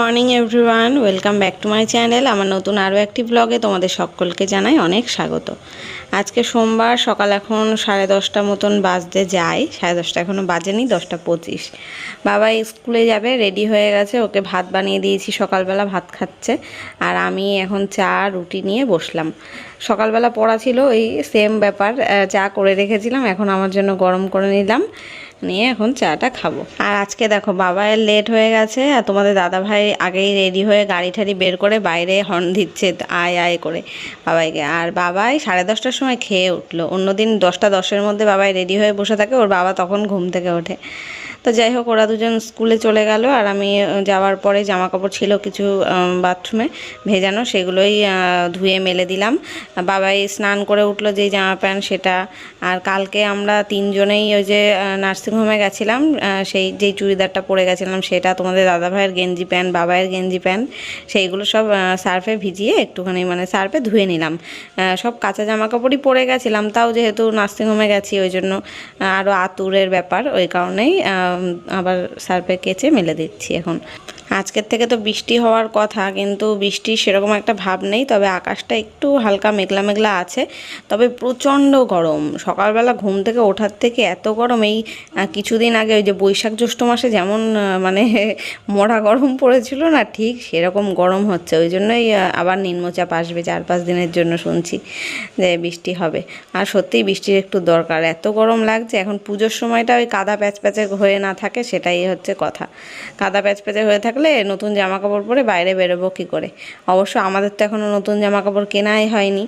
Morning, everyone. Welcome back to my channel. আমার নতুন আরও একটি ব্লগে তোমাদের সকলকে জানাই অনেক স্বাগত। আজকে সোমবার, সকাল এখন সাড়ে দশটা মতন বাজতে যায়। সাড়ে দশটা এখনও বাজেনি, দশটা পঁচিশ। বাবা স্কুলে যাবে, রেডি হয়ে গেছে। ওকে ভাত বানিয়ে দিয়েছি, সকালবেলা ভাত খাচ্ছে। আর আমি এখন চা, রুটি নিয়ে বসলাম। সকালবেলা পড়া ছিল, ওই সেম ব্যাপার। চা করে রেখেছিলাম, এখন আমার জন্য গরম করে নিলাম। নিয়ে এখন চাটা খাব। আর আজকে দেখো বাবায় লেট হয়ে গেছে আর তোমাদের দাদা ভাই আগেই রেডি হয়ে গাড়ি ঠাড়ি বের করে বাইরে হর্ন দিচ্ছে আয় আয় করে বাবাইকে। আর বাবাই সাড়ে দশটার সময় খেয়ে উঠল। অন্যদিন দশটা দশের মধ্যে বাবাই রেডি হয়ে বসে থাকে, ওর বাবা তখন ঘুম থেকে ওঠে। তো যাই হোক, ওরা দুজন স্কুলে চলে গেল আর আমি যাওয়ার পরে জামা কাপড় ছিল কিছু বাথরুমে ভেজানো, সেগুলোই ধুয়ে মেলে দিলাম। বাবাই স্নান করে উঠল যেই জামা প্যান্ট সেটা। আর কালকে আমরা তিনজনেই ওই যে নার্সিংহোমে গেছিলাম সেই যেই চুড়িদারটা পরে গেছিলাম সেটা তোমাদের দাদা ভাইয়ের গেঞ্জি প্যান্ট, বাবাইয়ের গেঞ্জি প্যান্ট, সেইগুলো সব সার্ফে ভিজিয়ে একটুখানি মানে সার্ফে ধুয়ে নিলাম। সব কাঁচা জামা কাপড়ই পরে গেছিলাম, তাও যেহেতু নার্সিংহোমে গেছি, ওই জন্য আরও আতুরের ব্যাপার, ওই কারণেই আবার সার্ফে কেচে মেলে দিচ্ছি এখন। আজকের থেকে তো বৃষ্টি হওয়ার কথা, কিন্তু বৃষ্টির সেরকম একটা ভাব নেই, তবে আকাশটা একটু হালকা মেঘলা মেঘলা আছে। তবে প্রচণ্ড গরম। সকালবেলা ঘুম থেকে ওঠার থেকে এত গরম, এই কিছুদিন আগে ওই যে বৈশাখ জ্যৈষ্ঠ মাসে যেমন মানে মরা গরম পড়েছিল না, ঠিক সেরকম গরম হচ্ছে। ওই জন্যই আবার নিম্নচাপ আসবে চার পাঁচ দিনের জন্য শুনছি যে বৃষ্টি হবে। আর সত্যিই বৃষ্টির একটু দরকার। এত গরম লাগছে, এখন পুজোর সময়টা ওই কাদা প্যাচ প্যাচে হয়ে না থাকে, সেটাই হচ্ছে কথা। কাদা প্যাচ প্যাচে হয়ে থাকলে নতুন জামা কাপড় পরে বাইরে বেরোবো কী করে? অবশ্য আমাদের তো এখনও নতুন জামা কাপড় কেনাই হয়নি।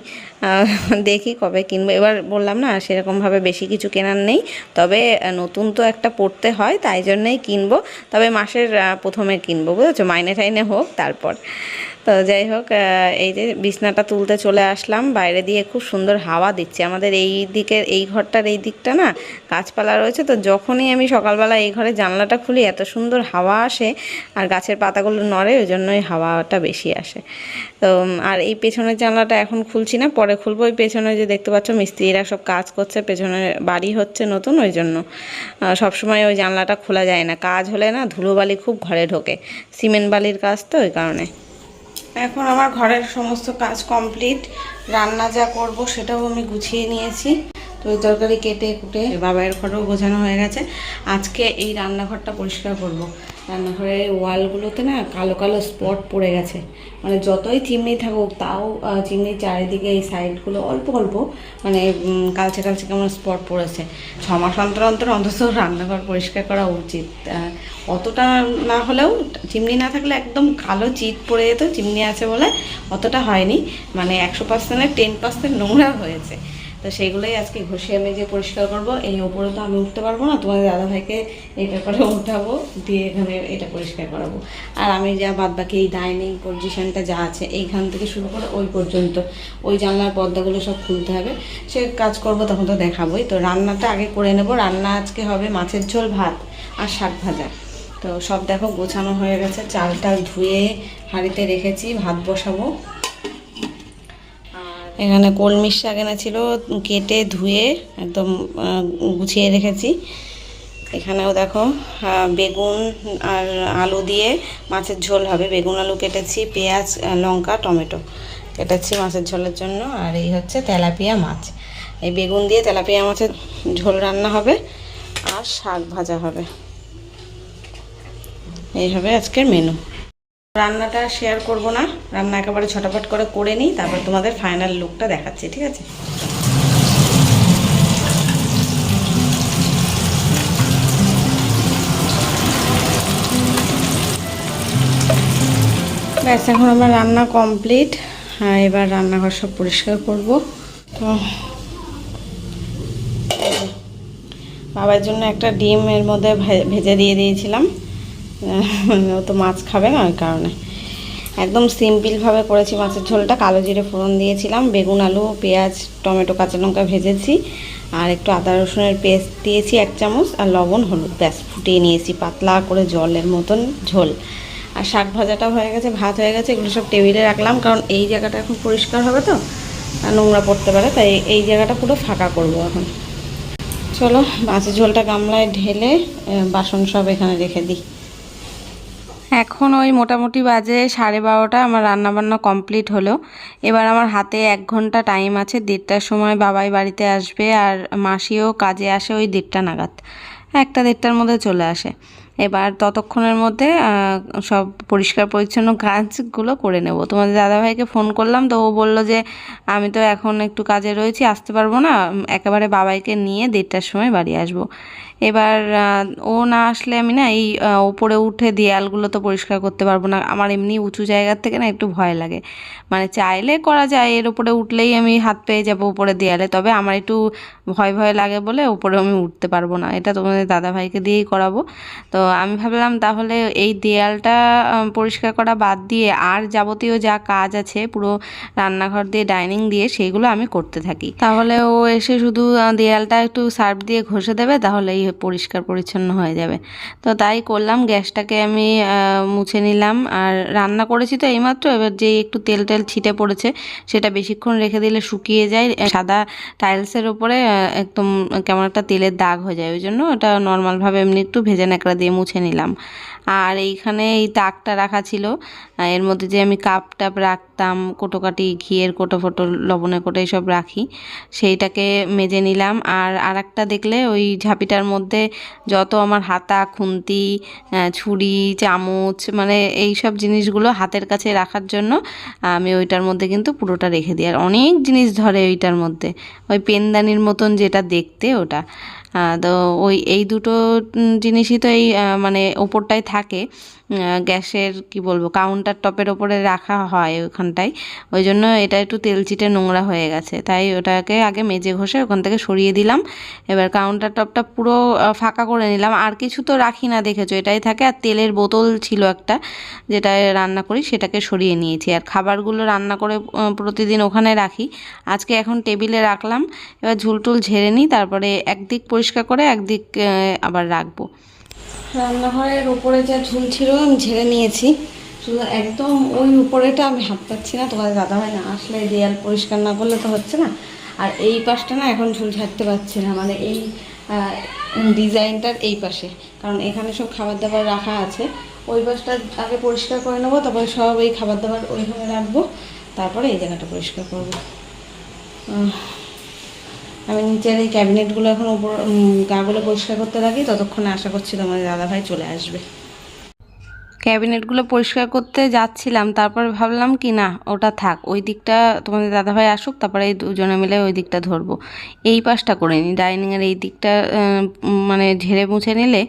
দেখি কবে কিনবো। এবার বললাম না, সেরকমভাবে বেশি কিছু কেনার নেই। তবে নতুন তো একটা পড়তে হয়, তাই জন্যই কিনবো। তবে মাসের প্রথমে কিনবো, বুঝেছ? মাইনে টাইনে হোক, তারপর। তো যাই হোক এই যে বিছনাটা তুলতে চলে আসলাম, বাইরে দিয়ে খুব সুন্দর হাওয়া দিচ্ছে। আমাদের এই দিকের, এই ঘরটার এই দিকটা না, গাছপালা রয়েছে। তো যখনই আমি সকালবেলা এই ঘরে জানলাটা খুলি, এত সুন্দর হাওয়া আসে আর গাছের পাতাগুলো নড়ে, ওই জন্যই হাওয়াটা বেশি আসে। তো আর এই পেছনের জানলাটা এখন খুলছি না, পরে খুলবো। ওই পেছনে যে দেখতে পাচ্ছ, মিস্ত্রিরা সব কাজ করছে, পেছনে বাড়ি হচ্ছে নতুন, ওই জন্য সবসময় ওই জানলাটা খোলা যায় না। কাজ হলে না, ধুলোবালি খুব ঘরে ঢোকে। সিমেন্ট বালির কাজ তো, ওই কারণে। এখন আমার ঘরের সমস্ত কাজ কমপ্লিট। রান্না যা করব সেটাও আমি গুছিয়ে নিয়েছি। তো তরকারি কেটে কুটে বাবার ঘরেও গোছানো হয়ে গেছে। আজকে এই রান্নাঘরটা পরিষ্কার করব। রান্নাঘরের ওয়ালগুলোতে না কালো কালো স্পট পড়ে গেছে। মানে যতই চিমনি থাকুক, তাও চিমনির চারিদিকে এই সাইডগুলো অল্প অল্প মানে কালচে কালচে কেমন স্পট পড়েছে। ছ মাস অন্তর অন্তর অন্তত রান্নাঘর পরিষ্কার করা উচিত। অতটা না হলেও চিমনি না থাকলে একদম কালো চিট পড়ে যেত, চিমনি আছে বলে অতটা হয়নি। মানে একশো পার্সেন্টের, টেন পার্সেন্ট নোংরা হয়েছে। তো সেইগুলোই আজকে ঘষে মেজে পরিষ্কার করব, এই ওপরে তো আমি উঠতে পারব না, তোমাদের দাদাভাইকে এটা করে উঠাবো, দিয়ে এখানে এটা পরিষ্কার করাবো। আর আমি যা বাদ বাকি এই ডাইনিং পজিশনটা যা আছে, এইখান থেকে শুরু করে ওই পর্যন্ত, ওই জানলার পর্দাগুলো সব খুলতে হবে। সে কাজ করব তখন তো দেখাবোই। তো রান্নাটা আগে করে নেব, রান্না আজকে হবে মাছের ঝোল, ভাত আর শাক ভাজা। তো সব দেখো গোছানো হয়ে গেছে চাল টাল ধুয়ে হাঁড়িতে রেখেছি, ভাত বসাবো। এখানে কলমি শাক এনেছিল কেটে ধুয়ে একদম গুছিয়ে রেখেছি। এখানেও দেখো বেগুন আর আলু দিয়ে মাছের ঝোল হবে। বেগুন, আলু কেটেছি, পেঁয়াজ লঙ্কা, টমেটো কেটেছি মাছের ঝোলের জন্য। আর এই হচ্ছে তেলাপিয়া মাছ। এই বেগুন দিয়ে তেলাপিয়া মাছের ঝোল রান্না হবে আর শাক ভাজা হবে। এই হবে আজকের মেনু রান্নাটা শেয়ার করব না। রান্না একেবারে ছটাপট করে করে নিই, তারপর তোমাদের ফাইনাল লুকটা দেখাচ্ছি, ঠিক আছে? ব্যাস, এখন আমার রান্না কমপ্লিট আর এবার রান্নাঘর সব পরিষ্কার করব। তো, বাবার জন্য একটা ডিম এর মধ্যে ভেজে দিয়ে দিয়েছিলাম। ও তো মাছ খাবে না ওই কারণে। একদম সিম্পলভাবে করেছি মাছের ঝোলটা। কালো জিরে ফোড়ন দিয়েছিলাম, বেগুন, আলু, পেঁয়াজ, টমেটো, কাঁচা লঙ্কা ভেজেছি, আর একটু আদা, রসুনের পেস্ট দিয়েছি এক চামচ, আর লবণ, হলুদ। ব্যাস, ফুটিয়ে নিয়েছি পাতলা করে জলের মতন ঝোল। আর শাক ভাজাটাও হয়ে গেছে, ভাত হয়ে গেছে, এগুলো সব টেবিলে রাখলাম, কারণ এই জায়গাটা এখন পরিষ্কার হবে তো, আর নোংরা পড়তে পারে, তাই এই জায়গাটা পুরো ফাঁকা করব এখন। চলো, মাছের ঝোলটা গামলায় ঢেলে বাসন সব এখানে রেখে দিই। এখন ওই মোটামুটি বাজে সাড়ে বারোটা, আমার রান্নাবান্না কমপ্লিট হলো। এবার আমার হাতে এক ঘণ্টা টাইম আছে, দেড়টার সময় বাবাই বাড়িতে আসবে আর মাসিও কাজে আসে ওই দেড়টা নাগাদ। একটা দেড়টার মধ্যে চলে আসে। এবার ততক্ষণের মধ্যে সব পরিষ্কার পরিচ্ছন্ন কাজগুলো করে নেব। তোমাদের দাদাভাইকে ফোন করলাম তো ও বলল যে, আমি তো এখন একটু কাজে রয়েছি, আসতে পারব না। একেবারে বাবাইকে নিয়ে দেড়টার সময় বাড়ি আসব। এবার ও না আসলে আমি না এই ওপরে উঠে দেয়ালগুলো তো পরিষ্কার করতে পারব না। আমার এমনি উঁচু জায়গার থেকে না একটু ভয় লাগে। মানে চাইলে করা যায়, এর উপরে উঠলেই আমি হাত পেয়ে যাব উপরে দেয়ালে। তবে আমার একটু ভয় ভয় লাগে বলে উপরে আমি উঠতে পারব না। এটা তোমাদের দাদাভাইকে দিয়েই করাবো। তো আমি ভাবলাম তাহলে এই দেয়ালটা পরিষ্কার করা বাদ দিয়ে আর যাবতীয় যা কাজ আছে, পুরো রান্নাঘর দিয়ে, ডাইনিং দিয়ে সেইগুলো আমি করতে থাকি। তাহলে ও এসে শুধু দেয়ালটা একটু সার্ফ দিয়ে ঘষে দেবে, তাহলেই পরিষ্কার পরিচ্ছন্ন হয়ে যাবে। তো তাই করলাম, গ্যাসটাকে আমি মুছে নিলাম। আর রান্না করেছি তো এইমাত্র, এবার যে একটু তেল টেল ছিটে পড়েছে, সেটা বেশিক্ষণ রেখে দিলে শুকিয়ে যায়। সাদা টাইলসের ওপরে একদম কেমন একটা তেলের দাগ হয়ে যায়, ওই জন্য ওটা নর্মালভাবে এমনি একটু ভেজে ন্যাকড়া দিয়ে মুছে নিলাম। আর এইখানে এই তাকটা রাখা ছিল এর মধ্যে যে আমি কাপ টাপ রাখতাম, কোটোকাটি, ঘিয়ের কোটো ফোটো লবণে কোটো এইসব রাখি, সেইটাকে মেজে নিলাম। আর আর একটা দেখলে ওই ঝাঁপিটার মধ্যে যত আমার হাতা, খুন্তি ছুরি, চামচ মানে এই সব জিনিসগুলো হাতের কাছে রাখার জন্য আমি ওইটার মধ্যে কিন্তু পুরোটা রেখে দিই। আর অনেক জিনিস ধরে ওইটার মধ্যে, ওই পেনদানির মতন যেটা দেখতে ওটা। তো ওই, এই দুটো জিনিসই তো এই মানে ওপরটায় থাকে। গ্যাসের, কি বলব কাউন্টার টপের ওপরে রাখা হয় ওখানটায়। ওই জন্য এটা একটু তেলচিটে নোংরা হয়ে গেছে। তাই ওটাকে আগে মেজে ঘষে ওখান থেকে সরিয়ে দিলাম। এবার কাউন্টার টপটা পুরো ফাঁকা করে নিলাম। আর কিছু তো রাখি না, দেখেছ? এটাই থাকে, আর তেলের বোতল ছিল একটা, যেটা রান্না করি, সেটাকে সরিয়ে নিয়েছি। আর খাবারগুলো রান্না করে প্রতিদিন ওখানে রাখি। আজকে এখন টেবিলে রাখলাম। এবার ঝুলটুল ঝেড়ে নিই, তারপরে একদিক পরিষ্কার করে, একদিক আবার রাখব। রান্নাঘরের উপরে যা ঝুল ছিল আমি ঝেড়ে নিয়েছি। শুধু একদম ওই উপরেটা আমি হাত পাচ্ছি না, তোমাদের দাদা হয় না আসলে দেয়াল পরিষ্কার না করলে তো হচ্ছে না। আর এই পাশটা না এখন ঝুল ঝাড়তে পারছি না মানে এই ডিজাইনটার এই পাশে। কারণ এখানে সব খাবার দাবার রাখা আছে। ওই পাশটা আগে পরিষ্কার করে নেব, তারপরে সব এই খাবার দাবার ওইখানে রাখব। তারপরে এই জায়গাটা পরিষ্কার করব। আমি নিচের এই ক্যাবিনেটগুলো এখন উপর গাগুলো পরিষ্কার করতে থাকি, ততক্ষণে আশা করছি তোমাদের দাদাভাই চলে আসবে। ক্যাবিনেটগুলো পরিষ্কার করতে যাচ্ছিলাম, তারপর ভাবলাম কি না, ওটা থাক, ওই দিকটা তোমাদের দাদাভাই আসুক, তারপরে এই দুজনে মিলে ওই দিকটা ধরবো। এই পাশটা করে নিই, ডাইনিংয়ের এই দিকটা মানে ঝেড়ে মুছে নিলে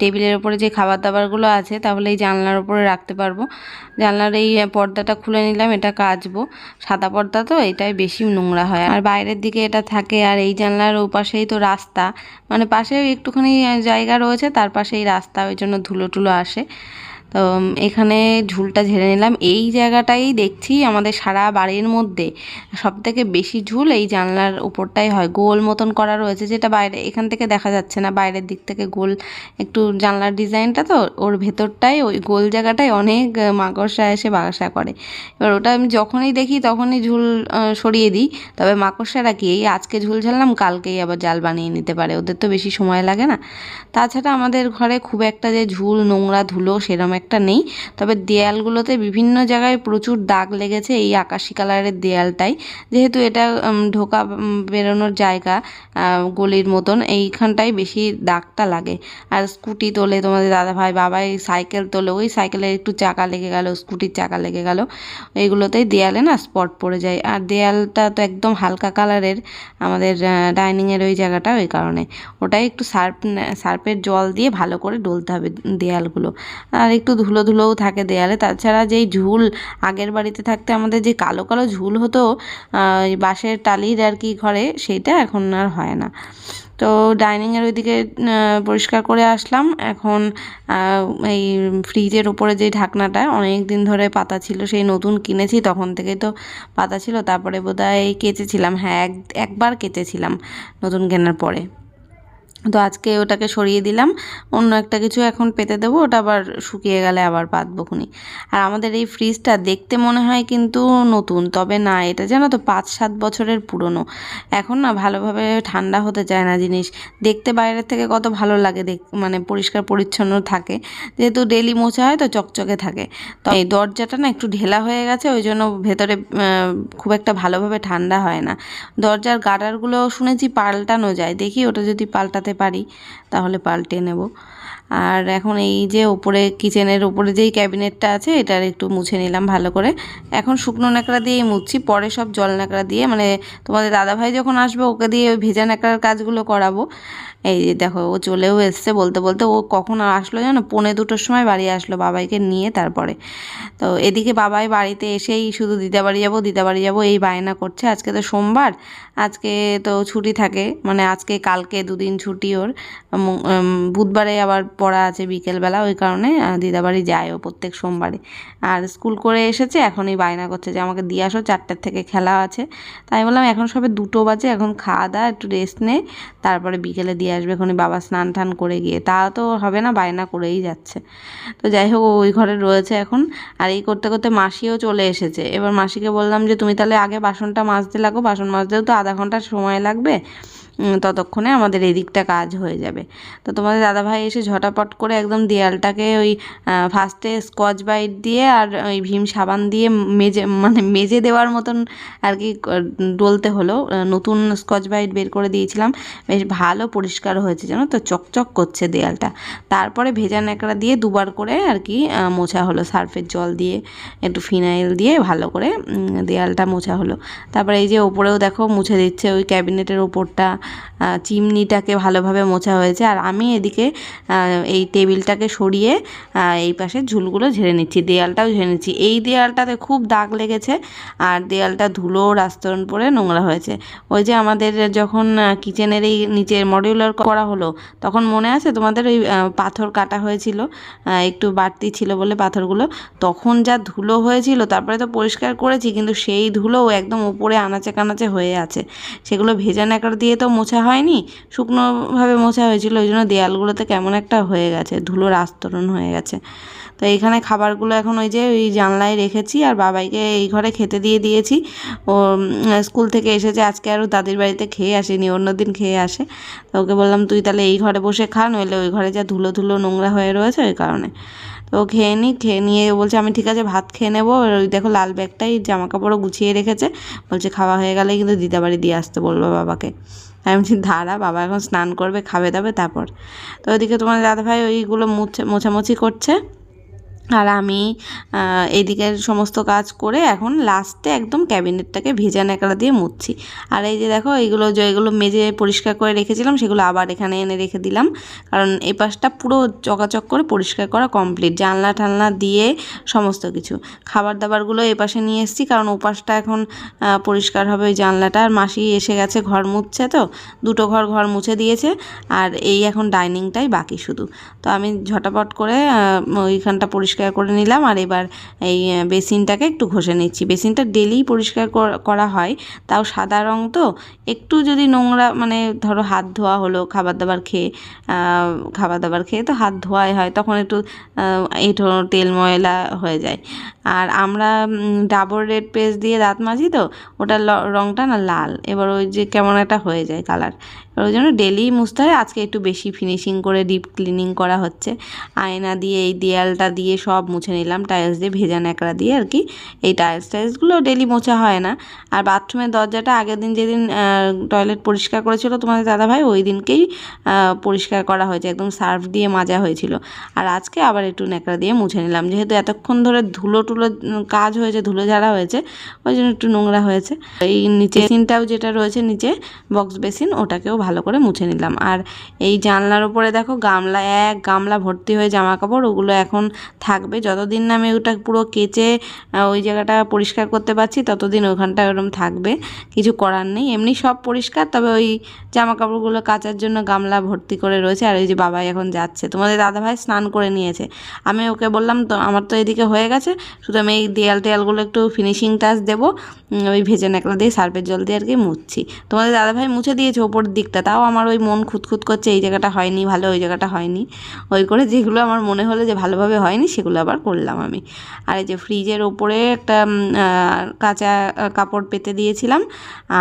টেবিলের ওপরে যে খাবার দাবারগুলো আছে, তাহলে এই জানলার উপরে রাখতে পারব। জানলার এই পর্দাটা খুলে নিলাম, এটা কাচবো। সাদা পর্দা তো, এটাই বেশি নোংরা হয়। আর বাইরের দিকে এটা থাকে, আর এই জানলার ওপাশেই তো রাস্তা। মানে পাশে একটুখানি জায়গা রয়েছে, তার পাশেই রাস্তা, ওই জন্য ধুলো টুলো আসে। তো এখানে ঝুলটা ঝেড়ে নিলাম। এই জায়গাটাই দেখছি আমাদের সারা বাড়ির মধ্যে। সব থেকে বেশি ঝুল এই জানলার উপরটাই হয়। গোল মতন করা রয়েছে যেটা বাইরে, এখান থেকে দেখা যাচ্ছে না। বাইরের দিক থেকে গোল, একটু জানলার ডিজাইনটা তো, ওর ভেতরটাই, ওই গোল জায়গাটায় অনেক মাকড়সা এসে বাসা করে। এবার ওটা আমি যখনই দেখি তখনই ঝুল সরিয়ে দিই। তবে মাকড়সারা কি, এই আজকে ঝুল ঝাড়লাম, কালকেই আবার জাল বানিয়ে নিতে পারে। ওদের তো বেশি সময় লাগে না। তাছাড়া আমাদের ঘরে খুব একটা যে ঝুল, নোংরা ধুলো সেরম একটা নেই। তবে দেয়ালগুলোতে বিভিন্ন জায়গায় প্রচুর দাগ লেগেছে এই আকাশি কালারের দেয়ালটাই। যেহেতু এটা ঢোকা বেরোনোর জায়গা গলির মতন এইখানটায় বেশি দাগটা লাগে। আর স্কুটি তোলে তোমাদের দাদা ভাই বাবাই সাইকেল তোলে, ওই সাইকেলের একটু চাকা লেগে গেল, স্কুটির চাকা লেগে গেল। এইগুলোতেই দেয়ালে না স্পট পড়ে যায়। আর দেয়ালটা তো একদম হালকা কালারের, আমাদের ডাইনিংয়ের ওই জায়গাটা ওই কারণে। ওটাই একটু সার্ফ সার্ফের জল দিয়ে ভালো করে ডলতে হবে দেয়ালগুলো। আর একটু ধুলো ধুলোও থাকে দেয়ালে। তাছাড়া যেই ঝুল আগের বাড়িতে থাকতে আমাদের যে কালো কালো ঝুল হতো বাঁশের টালির আর কি ঘরে, সেইটা এখন আর হয় না। তো ডাইনিংয়ের ওইদিকে পরিষ্কার করে আসলাম। এখন এই ফ্রিজের উপরে যে ঢাকনাটা অনেক দিন ধরে পাতা ছিল, সেই নতুন কিনেছি, তখন থেকেই তো পাতা ছিল। তারপরে বোধহয় কেচেছিলাম। হ্যাঁ এক, একবার কেচেছিলাম নতুন কেনার পরে। তো আজকে ওটাকে সরিয়ে দিলাম। অন্য একটা কিছু এখন পেতে দেবো, ওটা আবার শুকিয়ে গেলে আবার পাতবো আর আমাদের এই ফ্রিজটা দেখতে মনে হয় কিন্তু নতুন, তবে না, এটা জানো তো পাঁচ সাত বছরের পুরনো। এখন না ভালোভাবে ঠান্ডা হতে চায় না জিনিস। দেখতে বাইরের থেকে কত ভালো লাগে দেখ মানে পরিষ্কার পরিচ্ছন্ন থাকে। যেহেতু ডেলি মোছা হয় তো চকচকে থাকে। তো এই দরজাটা না একটু ঢেলা হয়ে গেছে, ওই জন্য ভেতরে খুব একটা ভালোভাবে ঠান্ডা হয় না। দরজার গার্ডারগুলো শুনেছি পাল্টানো যায়। দেখি ওটা যদি পাল্টাতে পারি, তাহলে পাল্টে নেব। আর এখন এই যে ওপরে, কিচেনের ওপরে যেই ক্যাবিনেটটা আছে, এটার একটু মুছে নিলাম ভালো করে। এখন শুকনো ন্যাকড়া দিয়েই মুছছি, পরে সব জল ন্যাকড়া দিয়ে মানে তোমাদের দাদাভাই যখন আসবে, ওকে দিয়ে ওই ভেজা ন্যাকড়ার কাজগুলো করাবো। এই যে দেখো, ও চলেও এসছে বলতে বলতে, ও কখন আসলো জানো? পৌনে দুটোর সময় বাড়ি আসলো বাবাইকে নিয়ে তারপরে। তো এদিকে বাবাই বাড়িতে এসেই শুধু দিদা বাড়ি যাব দিদা বাড়ি যাব, এই বায়না করছে। আজকে তো সোমবার আজকে তো ছুটি থাকে মানে আজকে, কালকে দুদিন ছুটি ওর। বুধবারে আবার পড়া আছে বিকেলবেলা, ওই কারণে দিদাবাড়ি যায় ও প্রত্যেক সোমবারে। আর স্কুল করে এসেছে, এখনই বায়না করছে যে আমাকে দিয়ে আসো, চারটের থেকে খেলা আছে। তাই বললাম, এখন সবে দুটো বাজে, এখন খাওয়া দাওয়া, একটু রেস্ট নে, তারপরে বিকেলে দিয়ে আসবে, এখনই বাবা স্নান টান করে গিয়ে। তা তো হবে না, বায়না করেই যাচ্ছে। তো যাই হোক ওই ঘরে রয়েছে এখন। আর এই করতে করতে মাসিও চলে এসেছে। এবার মাসিকে বললাম যে, তুমি তাহলে আগে বাসনটা মাজতে লাগো, বাসন মাজতেও তো আধা ঘণ্টা সময় লাগবে। ততক্ষণে আমাদের এদিকটা কাজ হয়ে যাবে। তো তোমাদের দাদাভাই এসে ঝটাপট করে একদম দেয়ালটাকে ওই ফার্স্টে স্কচ বাইট দিয়ে আর ওই ভীম সাবান দিয়ে মেজে মানে মেজে দেওয়ার মতন আর কি ডলতে হলো। নতুন স্কচ বাইট বের করে দিয়েছিলাম। বেশ ভালো পরিষ্কার হয়েছে জানো তো, চকচক করছে দেয়ালটা। তারপরে ভেজা ন্যাকড়া দিয়ে দুবার করে আর কি মোছা হলো সার্ফের জল দিয়ে, একটু ফিনাইল দিয়ে ভালো করে দেয়ালটা মোছা হলো। তারপরে এই যে ওপরেও দেখো মুছে দিচ্ছে ওই ক্যাবিনেটের ওপরটা। চিমনিটাকে ভালোভাবে মোছা হয়েছে। আর আমি এদিকে এই টেবিলটাকে সরিয়ে এই পাশে ঝুলগুলো ঝেড়ে নিচ্ছি, দেয়ালটাও ঝেড়ে নিচ্ছি। এই দেয়ালটাতে খুব দাগ লেগেছে, আর দেয়ালটা ধুলো রাস্তরণ পরে নোংরা হয়েছে। ওই যে আমাদের যখন কিচেনের এই নিচের মডিউলার করা হলো, তখন মনে আছে তোমাদের ওই পাথর কাটা হয়েছিল? একটু বাড়তি ছিল বলে পাথরগুলো। তখন যা ধুলো হয়েছিল, তারপরে তো পরিষ্কার করেছি, কিন্তু সেই ধুলোও একদম উপরে আনাচে কানাচে হয়ে আছে। সেগুলো ভেজা ন্যাকড়া দিয়ে তো মোছা হয়নি, শুকনোভাবে মোছা হয়েছিল, ওই জন্য দেয়ালগুলোতে কেমন একটা হয়ে গেছে, ধুলোর আস্তরণ হয়ে গেছে। তো এইখানে খাবারগুলো এখন ওই যে ওই জানলায় রেখেছি, আর বাবাইকে এই ঘরে খেতে দিয়ে দিয়েছি। ও স্কুল থেকে এসেছে, আজকে আরও দাদির বাড়িতে খেয়ে আসেনি অন্যদিন খেয়ে আসে। তো ওকে বললাম, তুই তাহলে এই ঘরে বসে খা, নইলে ওই ঘরে যা ধুলো ধুলো নোংরা হয়ে রয়েছে, ওই কারণে। তো খেয়ে নিই খেয়ে নিয়ে বলছে, আমি ঠিক আছে, ভাত খেয়ে নেব। ওই দেখো লাল ব্যাগটাই জামা কাপড়ও গুছিয়ে রেখেছে। বলছে, খাওয়া হয়ে গেলে কিন্তু দিদাবাড়ি দিয়ে আসতে বলব বাবাকে। আমি বলছি ধারা বাবা এখন স্নান করবে, খাবে দাবে, তারপর। তো ওইদিকে তোমার দাদাভাই ওইগুলো মুছে, মোছামুছি করছে। আর আমি এইদিকের সমস্ত কাজ করে এখন লাস্টে একদম ক্যাবিনেটটাকে ভেজা ন্যাকড়া দিয়ে মুছছি আর এই যে দেখো, এইগুলো যেগুলো মেজে পরিষ্কার করে রেখেছিলাম, সেগুলো আবার এখানে এনে রেখে দিলাম। কারণ এই পাশটা পুরো চকাচক করে পরিষ্কার করা কমপ্লিট জানলা টানলা দিয়ে সমস্ত কিছু। খাবার দাবারগুলো এ পাশে নিয়ে এসেছি, কারণ ও পাশটা এখন পরিষ্কার হবে ওই জানলাটা। আর মাসি এসে গেছে ঘর মুছছে তো, দুটো ঘর ঘর মুছে দিয়েছে। আর এই এখন ডাইনিংটাই বাকি শুধু। তো আমি ঝটাপট করে ওইখানটা পরিষ্কার করে নিলাম আর এবার এই বেসিনটাকে একটু ঘষে নিচ্ছি। বেসিনটা ডেলি পরিষ্কার করা হয়, তাও সাদা রং তো। একটু যদি নোংরা মানে ধরো হাত ধোয়া হলো খাবার দাবার খেয়ে খাবার দাবার খেয়ে তো হাত ধোয়াই হয়, তখন একটু এঁটো তেল ময়লা হয়ে যায়। আর আমরা ডাবর রেড পেস্ট দিয়ে দাঁত মাজি তো, ওটার রংটা না লাল। এবার ওই যে কেমন একটা হয়ে যায় কালার। ওই জন্য ডেলি মুছতে হয় আজকে একটু বেশি ফিনিশিং করে ডিপ ক্লিনিং করা হচ্ছে। আয়না দিয়ে, এই দেয়ালটা দিয়ে সব মুছে নিলাম টাইলস দিয়ে, ভেজা ন্যাকড়া দিয়ে আর কি। এই টাইলস টাইলসগুলো ডেলি মোছা হয় না। আর বাথরুমের দরজাটা আগের দিন যেদিন টয়লেট পরিষ্কার করেছিল তোমাদের দাদাভাই, ওই দিনকেই পরিষ্কার করা হয়েছে, একদম সার্ফ দিয়ে মাজা হয়েছিল। আর আজকে আবার একটু ন্যাকড়া দিয়ে মুছে নিলাম, যেহেতু এতক্ষণ ধরে ধুলো টুলো কাজ হয়েছে, ধুলো ঝাড়া হয়েছে, ওই জন্য একটু নোংরা হয়েছে। এই নিচে বেসিনটাও যেটা রয়েছে নিচে বক্স বেসিন, ওটাকেও ভালো করে মুছে নিলাম। আর এই জানলার উপরে দেখো গামলা, এক গামলা ভর্তি হয়ে জামা কাপড় ওগুলো এখন থাকবে। যতদিন না আমি ওটা পুরো কেচে ওই জায়গাটা পরিষ্কার করতে পারছি, ততদিন ওখানটা ওরকম থাকবে। কিছু করার নেই। এমনি সব পরিষ্কার, তবে ওই জামা কাপড়গুলো কাচার জন্য গামলা ভর্তি করে রয়েছে। আর ওই যে বাবাই এখন যাচ্ছে। তোমাদের দাদাভাই স্নান করে নিয়েছে। আমি ওকে বললাম, তো আমার তো এদিকে হয়ে গেছে। শুধু আমি এই দেয়াল টেয়ালগুলো একটু ফিনিশিং টাচ দেবো। ওই ভেজে ন্যাকড়া দিয়ে সার্ফের জল দিয়ে আর কি মুছছি। তোমাদের দাদাভাই মুছে দিয়েছে ওপর দিকটা। দেখতে তাও আমার ওই মন খুঁতখুত করছে, এই জায়গাটা হয়নি, ভালো ওই জায়গাটা হয়নি। ওই করে যেগুলো আমার মনে হলো যে ভালোভাবে হয়নি, সেগুলো আবার করলাম আমি। আর এই যে ফ্রিজের ওপরে একটা কাঁচা কাপড় পেতে দিয়েছিলাম।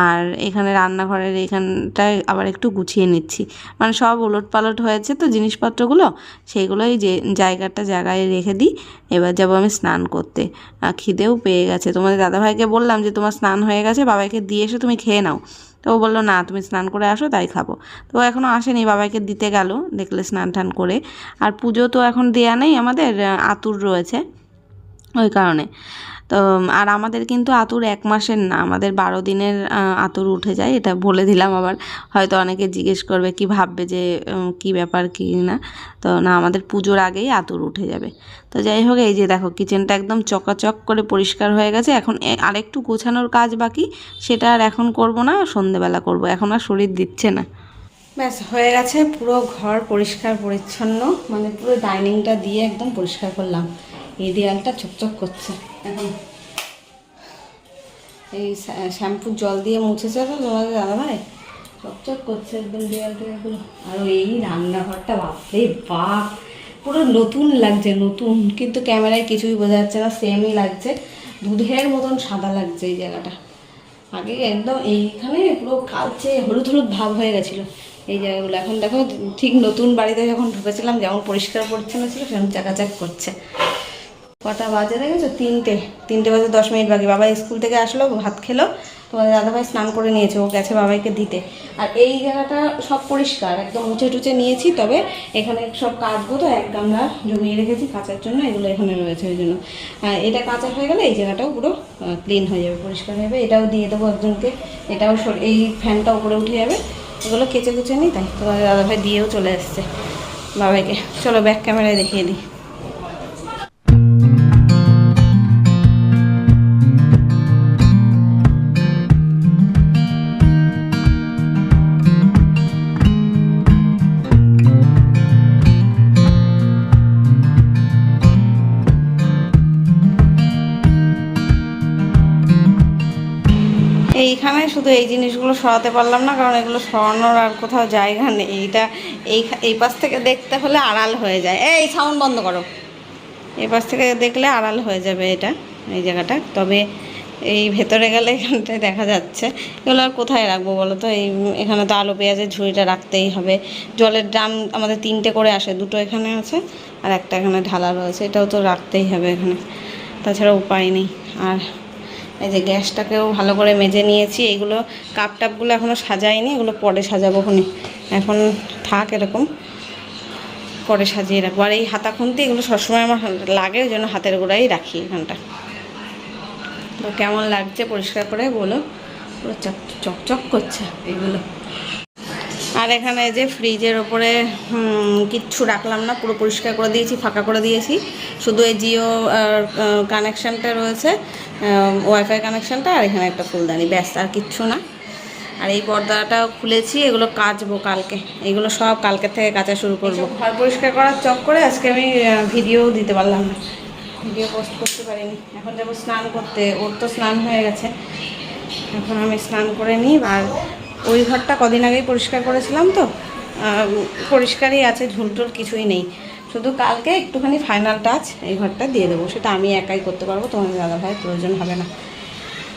আর এখানে রান্নাঘরের এইখানটায় আবার একটু গুছিয়ে নিচ্ছি। মানে সব উলট পালট হয়েছে তো জিনিসপত্রগুলো, সেইগুলোই যে জায়গাটা জায়গায় রেখে দিই। এবার যাব আমি স্নান করতে। খিদেও পেয়ে গেছে। তোমাদের দাদাভাইকে বললাম যে, তোমার স্নান হয়ে গেছে বাবাইকে দিয়ে এসে, তুমি খেয়ে নাও। তো ও বলল, না, তুমি স্নান করে আসো, তাই খাব। তো এখনও আসেনি, বাবাকে দিতে গেল, দেখলে স্নান টান করে। আর পুজো তো এখন দেয়া নেই আমাদের আতুর রয়েছে, ওই কারণে। তো আর আমাদের কিন্তু আতুর এক মাসের না, আমাদের বারো দিনের আতুর উঠে যায়, এটা বলে দিলাম আবার। হয়তো অনেকে জিজ্ঞেস করবে, কি ভাববে যে কি ব্যাপার, কি না? তো না, আমাদের পুজোর আগেই আতুর উঠে যাবে। তো যাই হোক, এই যে দেখো কিচেনটা একদম চকাচক করে পরিষ্কার হয়ে গেছে। এখন আরেকটু গোছানোর কাজ বাকি, সেটা আর এখন করব না, সন্ধেবেলা করব। এখন আর শরীর দিচ্ছে না। ব্যাস, হয়ে গেছে পুরো ঘর পরিষ্কার পরিচ্ছন্ন মানে পুরো ডাইনিংটা দিয়ে একদম পরিষ্কার করলাম। এই দেয়ালটা চকচক করছে। এখন এই শ্যা- শ্যাম্পুর জল দিয়ে মুছেছে তো দাদা ভাই চকচক করছে একদম দেয়াল টেয়ালগুলো আর এই রান্নাঘরটা, বাপরে বাপ! পুরো নতুন লাগছে, নতুন। কিন্তু ক্যামেরায় কিছুই বোঝা যাচ্ছে না সেমই লাগছে। দুধের মতন সাদা লাগছে এই জায়গাটা। আগে একদম এইখানে পুরো কালচে হলুদ হলুদ ভাব হয়ে গেছিল এই জায়গাগুলো। এখন দেখো, ঠিক নতুন বাড়িতে যখন ঢুকেছিলাম, যেমন পরিষ্কার পরিচ্ছন্ন ছিল, সেরকম চাকাচাক করছে। কটা বাজে দেখেছ? তিনটে। তিনটে বাজে দশ মিনিট বাকি। বাবা স্কুল থেকে আসলো, ভাত খেলো। তোমাদের দাদাভাই স্নান করে নিয়েছে, ও গেছে বাবাইকে দিতে। আর এই জায়গাটা সব পরিষ্কার, একদম উঁচে টুচে নিয়েছি, তবে এখানে সব তো এক গামলা জমিয়ে রেখেছি কাঁচার জন্য, এগুলো এখানে রয়েছে ওই জন্য। এটা কাঁচা হয়ে গেলে এই জায়গাটাও পুরো ক্লিন হয়ে যাবে, পরিষ্কার হয়ে যাবে। এটাও দিয়ে দেবো একজনকে। এটাও এই ফ্যানটা উপরে উঠে যাবে। এগুলো কেচে কুচে নিই, তাই তোমাদের দাদাভাই দিয়েও চলে এসছে বাবাইকে। চলো ব্যাক ক্যামেরায় দেখিয়ে দিই। এইখানে শুধু এই জিনিসগুলো সরাতে পারলাম না, কারণ এগুলো সরানোর আর কোথাও জায়গা নেই। এইটা এই এই পাশ থেকে দেখতে হলে আড়াল হয়ে যায়। এই সাউন্ড বন্ধ করো। এই পাশ থেকে দেখলে আড়াল হয়ে যাবে এটা, এই জায়গাটা। তবে এই ভেতরে গেলে এখানটায় দেখা যাচ্ছে। এগুলো আর কোথায় রাখব বলো তো? এই এখানে তো আলু, পেঁয়াজের ঝুড়িটা রাখতেই হবে। জলের ড্রাম আমাদের তিনটে করে আসে, দুটো এখানে আছে আর একটা এখানে ঢালা রয়েছে। এটাও তো রাখতেই হবে এখানে। তাছাড়া উপায় নেই। আর এই যে গ্যাসটাকেও ভালো করে মেজে নিয়েছি। এইগুলো কাপ টাপগুলো এখনও সাজাইনি এগুলো পরে সাজাবো খুনি। এখন থাক এরকম, পরে সাজিয়ে রাখব। আর এই হাতা খুন্তি এগুলো সবসময় আমার লাগে, ওই জন্য হাতের গোড়াই রাখি এখানটা। তো কেমন লাগছে পরিষ্কার করে বলো? পুরো চক চকচক করছে এগুলো। আর এখানে এই যে ফ্রিজের ওপরে কিচ্ছু রাখলাম না, পুরো পরিষ্কার করে দিয়েছি, ফাঁকা করে দিয়েছি। শুধু এই জিও কানেকশানটা রয়েছে। ওয়াইফাই কানেকশানটা আর এখানে একটা ফুলদানি ব্যাস আর কিচ্ছু না। আর এই পর্দাটাও খুলেছি এগুলো কাচবো কালকে। এগুলো সব কালকে থেকে কাচা শুরু করব। ঘর পরিষ্কার করার চক করে আজকে আমি ভিডিও দিতে পারলাম না। ভিডিও পোস্ট করতে পারিনি। এখন যাব স্নান করতে ওর তো স্নান হয়ে গেছে। এখন আমি স্নান করে নিই আর ওই ঘরটা কদিন আগেই পরিষ্কার করেছিলাম তো। পরিষ্কারই আছে ঝুলটুল কিছুই নেই। শুধু কালকে একটুখানি ফাইনাল টাচ এই ঘরটা দিয়ে দেবো। সেটা আমি একাই করতে পারব, তোমার দাদা ভাই প্রয়োজন হবে না।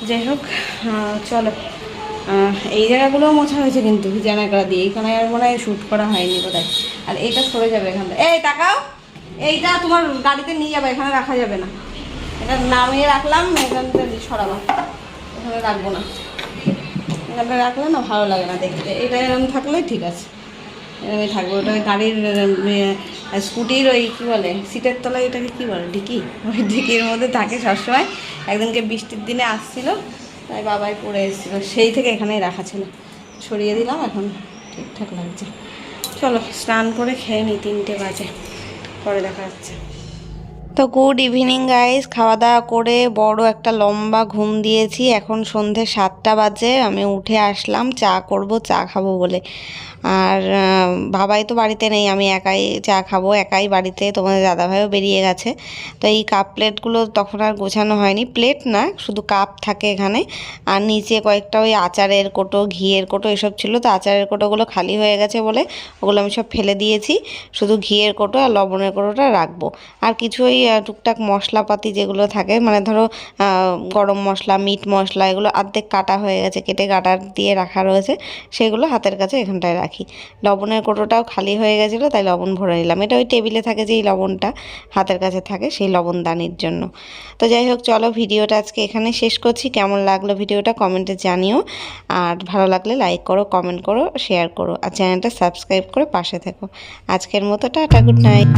যাই হোক চলো। এই জায়গাগুলোও মোছা হয়েছে কিন্তু ভিজানাকড়া দিয়ে। এইখানে আর মনে হয় শ্যুট করা হয়নি বোধহয়। আর এইটা সরে যাবে এখান থেকে। এই, তাকাও! এইটা তোমার গাড়িতে নিয়ে যাবে, এখানে রাখা যাবে না। এটা নামিয়ে রাখলাম, এখান থেকে সরাবা। এখানে রাখব না। এখানটা রাখলে না ভালো লাগে না দেখতে। এটা এরকম থাকলে ঠিক আছে। এরকমই থাকবে। ওটা গাড়ির স্কুটির ওই কী বলে, সিটের তলায় এটাকে কী বলে ডিকি ওই ডিকির মধ্যে থাকে সবসময়। একদিনকে বৃষ্টির দিনে আসছিল, তাই বাবাই পড়ে এসেছিল। সেই থেকে এখানেই রাখা ছিল। সরিয়ে দিলাম, এখন ঠিকঠাক লাগছে। চলো, স্নান করে খেয়ে নিই তিনটে বাজে। পরে দেখা যাচ্ছে তো গুড ইভিনিং গাইস খাওয়া দাওয়া করে বড় একটা লম্বা ঘুম দিয়েছি। এখন সন্ধে সাতটা বাজে, আমি উঠে আসলাম, চা করব, চা খাব বলে। আর বাবাই তো বাড়িতে নেই, আমি একাই চা খাব, একাই বাড়িতে, তোমাদের দাদাভাইও বেরিয়ে গেছে। তো এই কাপ প্লেটগুলো তখন আর গোছানো হয়নি। প্লেট না, শুধু কাপ থাকে এখানে। আর নিচে কয়েকটা ওই আচারের কোটো, ঘিয়ের কোটো এসব ছিল। তো আচারের কোটোগুলো খালি হয়ে গেছে বলে ওগুলো আমি সব ফেলে দিয়েছি। শুধু ঘিয়ের কোটো আর লবণের কোটোটা রাখব। আর কিছু ওই টুকটাক মশলাপাতি যেগুলো থাকে মানে ধরো গরম মশলা, মিট মশলা, এগুলো অর্ধেক কাটা হয়ে গেছে, কেটে কাটা দিয়ে রাখা রয়েছে। সেগুলো হাতের কাছে এখানটায় রাখি। লবণের কোটোটাও খালি হয়ে গেছিল, তাই লবণ ভরে নিলাম। এটা ওই টেবিলে থাকে যেই লবণটা হাতের কাছে থাকে, সেই লবণদানির জন্য। তো যাই হোক, চলো ভিডিওটা আজকে এখানে শেষ করছি। কেমন লাগল ভিডিওটা কমেন্টে জানিও। আর ভালো লাগলে লাইক করো কমেন্ট করো শেয়ার করো, আর চ্যানেলটা সাবস্ক্রাইব করে পাশে থেকো। আজকের মতো টাটা গুড নাইট